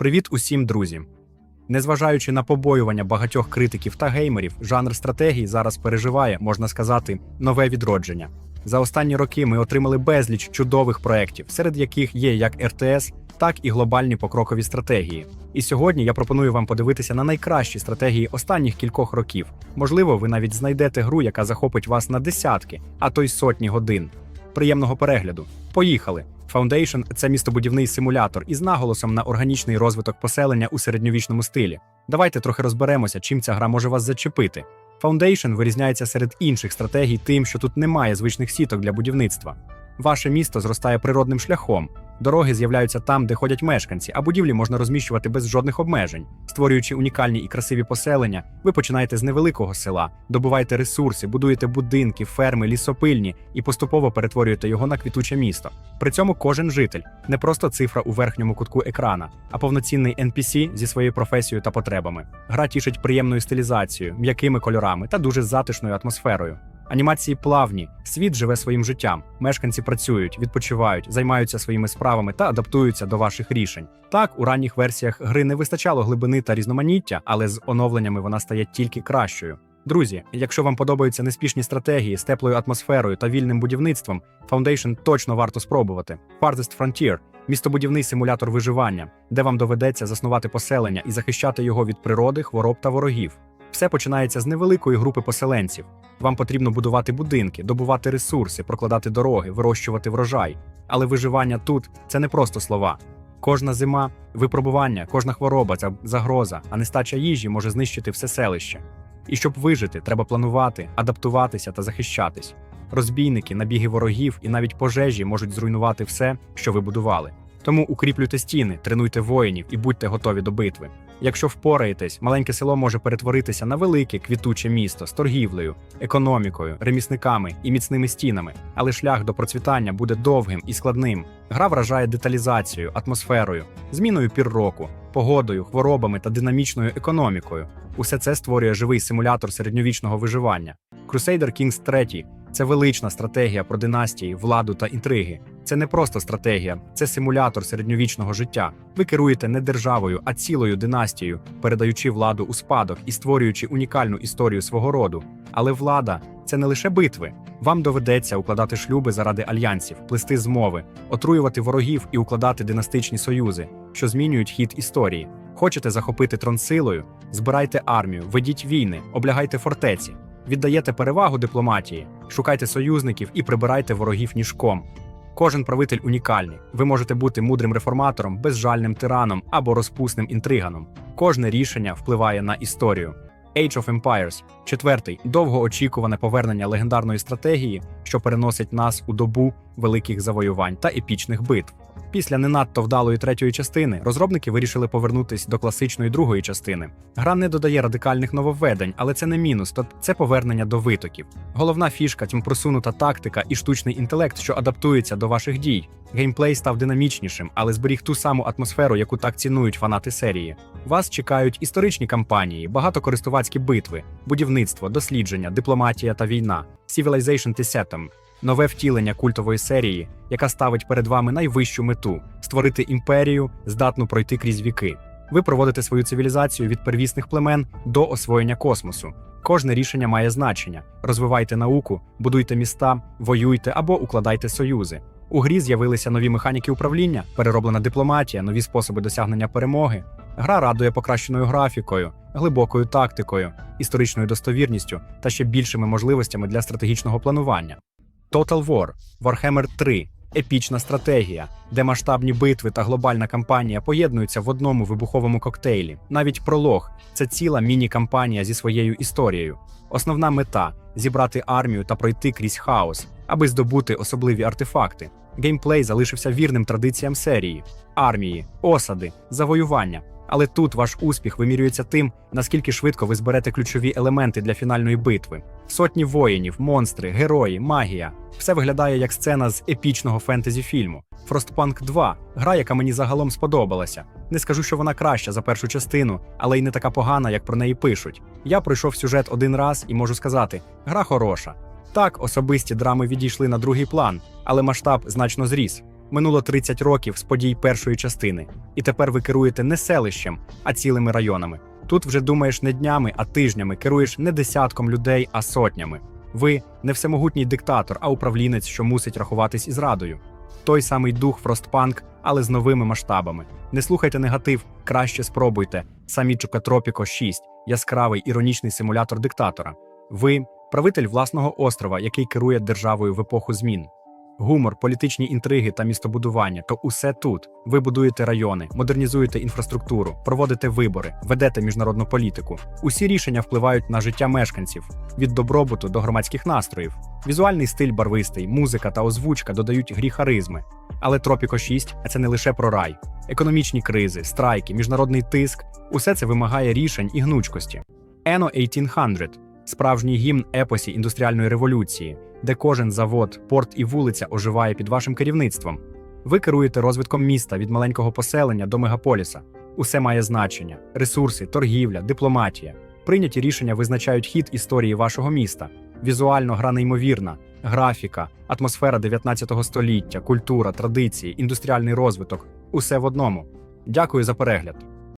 Привіт усім друзі! Незважаючи на побоювання багатьох критиків та геймерів, жанр стратегії зараз переживає, можна сказати, нове відродження. За останні роки ми отримали безліч чудових проєктів, серед яких є як РТС, так і глобальні покрокові стратегії. І сьогодні я пропоную вам подивитися на найкращі стратегії останніх кількох років. Можливо, ви навіть знайдете гру, яка захопить вас на десятки, а то й сотні годин. Приємного перегляду. Поїхали! Foundation – це містобудівний симулятор із наголосом на органічний розвиток поселення у середньовічному стилі. Давайте трохи розберемося, чим ця гра може вас зачепити. Foundation вирізняється серед інших стратегій тим, що тут немає звичних сіток для будівництва. Ваше місто зростає природним шляхом. Дороги з'являються там, де ходять мешканці, а будівлі можна розміщувати без жодних обмежень. Створюючи унікальні і красиві поселення, ви починаєте з невеликого села, добуваєте ресурси, будуєте будинки, ферми, лісопильні і поступово перетворюєте його на квітуче місто. При цьому кожен житель не просто цифра у верхньому кутку екрана, а повноцінний NPC зі своєю професією та потребами. Гра тішить приємною стилізацією, м'якими кольорами та дуже затишною атмосферою. Анімації плавні, світ живе своїм життям. Мешканці працюють, відпочивають, займаються своїми справами та адаптуються до ваших рішень. Так, у ранніх версіях гри не вистачало глибини та різноманіття, але з оновленнями вона стає тільки кращою. Друзі, якщо вам подобаються неспішні стратегії з теплою атмосферою та вільним будівництвом, Foundation точно варто спробувати. Farthest Frontier – містобудівний симулятор виживання, де вам доведеться заснувати поселення і захищати його від природи, хвороб та ворогів. Все починається з невеликої групи поселенців. Вам потрібно будувати будинки, добувати ресурси, прокладати дороги, вирощувати врожай. Але виживання тут це не просто слова. Кожна зима, випробування, кожна хвороба це загроза, а нестача їжі може знищити все селище. І щоб вижити, треба планувати, адаптуватися та захищатись. Розбійники, набіги ворогів і навіть пожежі можуть зруйнувати все, що ви будували. Тому укріплюйте стіни, тренуйте воїнів і будьте готові до битви. Якщо впораєтесь, маленьке село може перетворитися на велике квітуче місто з торгівлею, економікою, ремісниками і міцними стінами, але шлях до процвітання буде довгим і складним. Гра вражає деталізацією, атмосферою, зміною пір року, погодою, хворобами та динамічною економікою. Усе це створює живий симулятор середньовічного виживання. Crusader Kings 3 – це велична стратегія про династії, владу та інтриги. Це не просто стратегія, це симулятор середньовічного життя. Ви керуєте не державою, а цілою династією, передаючи владу у спадок і створюючи унікальну історію свого роду. Але влада це не лише битви. Вам доведеться укладати шлюби заради альянсів, плести змови, отруювати ворогів і укладати династичні союзи, що змінюють хід історії. Хочете захопити трон силою? Збирайте армію, ведіть війни, облягайте фортеці, віддаєте перевагу дипломатії, шукайте союзників і прибирайте ворогів ніжком. Кожен правитель унікальний. Ви можете бути мудрим реформатором, безжальним тираном або розпусним інтриганом. Кожне рішення впливає на історію. Age of Empires – четвертий довгоочікуване повернення легендарної стратегії, що переносить нас у добу великих завоювань та епічних битв. Після не надто вдалої третьої частини розробники вирішили повернутись до класичної другої частини. Гра не додає радикальних нововведень, але це не мінус, то це повернення до витоків. Головна фішка тім просунута тактика і штучний інтелект, що адаптується до ваших дій. Геймплей став динамічнішим, але зберіг ту саму атмосферу, яку так цінують фанати серії. Вас чекають історичні кампанії, багатокористувацькі битви, будівництво, дослідження, дипломатія та війна, Civilization T7 – нове втілення культової серії, яка ставить перед вами найвищу мету створити імперію, здатну пройти крізь віки. Ви проводите свою цивілізацію від первісних племен до освоєння космосу. Кожне рішення має значення: розвивайте науку, будуйте міста, воюйте або укладайте союзи. У грі з'явилися нові механіки управління, перероблена дипломатія, нові способи досягнення перемоги. Гра радує покращеною графікою, глибокою тактикою, історичною достовірністю та ще більшими можливостями для стратегічного планування. Total War Warhammer 3 епічна стратегія, де масштабні битви та глобальна кампанія поєднуються в одному вибуховому коктейлі. Навіть пролог це ціла міні-кампанія зі своєю історією. Основна мета зібрати армію та пройти крізь хаос, аби здобути особливі артефакти. Геймплей залишився вірним традиціям серії: армії, осади, завоювання. Але тут ваш успіх вимірюється тим, наскільки швидко ви зберете ключові елементи для фінальної битви. Сотні воїнів, монстри, герої, магія. Все виглядає як сцена з епічного фентезі фільму. Frostpunk 2 гра, яка мені загалом сподобалася. Не скажу, що вона краща за першу частину, але й не така погана, як про неї пишуть. Я пройшов сюжет один раз і можу сказати: гра хороша. Так, особисті драми відійшли на другий план, але масштаб значно зріс. Минуло 30 років з подій першої частини, і тепер ви керуєте не селищем, а цілими районами. Тут вже думаєш не днями, а тижнями, керуєш не десятком людей, а сотнями. Ви не всемогутній диктатор, а управлінець, що мусить рахуватись із радою. Той самий дух Фростпанк, але з новими масштабами. Не слухайте негатив, краще спробуйте. Самі Чукатропіко 6 яскравий іронічний симулятор диктатора. Ви правитель власного острова, який керує державою в епоху змін. Гумор, політичні інтриги та містобудування то усе тут. Ви будуєте райони, модернізуєте інфраструктуру, проводите вибори, ведете міжнародну політику. Усі рішення впливають на життя мешканців від добробуту до громадських настроїв. Візуальний стиль барвистий, музика та озвучка додають грі харизми. Але Тропіко 6 – це не лише про рай. Економічні кризи, страйки, міжнародний тиск усе це вимагає рішень і гнучкості. Ено 1800 – справжній гімн епосі індустріальної революції, де кожен завод, порт і вулиця оживає під вашим керівництвом. Ви керуєте розвитком міста від маленького поселення до мегаполіса. Усе має значення: ресурси, торгівля, дипломатія. Прийняті рішення визначають хід історії вашого міста. Візуально гра неймовірна, графіка, атмосфера 19 століття, культура, традиції, індустріальний розвиток усе в одному. Дякую за перегляд.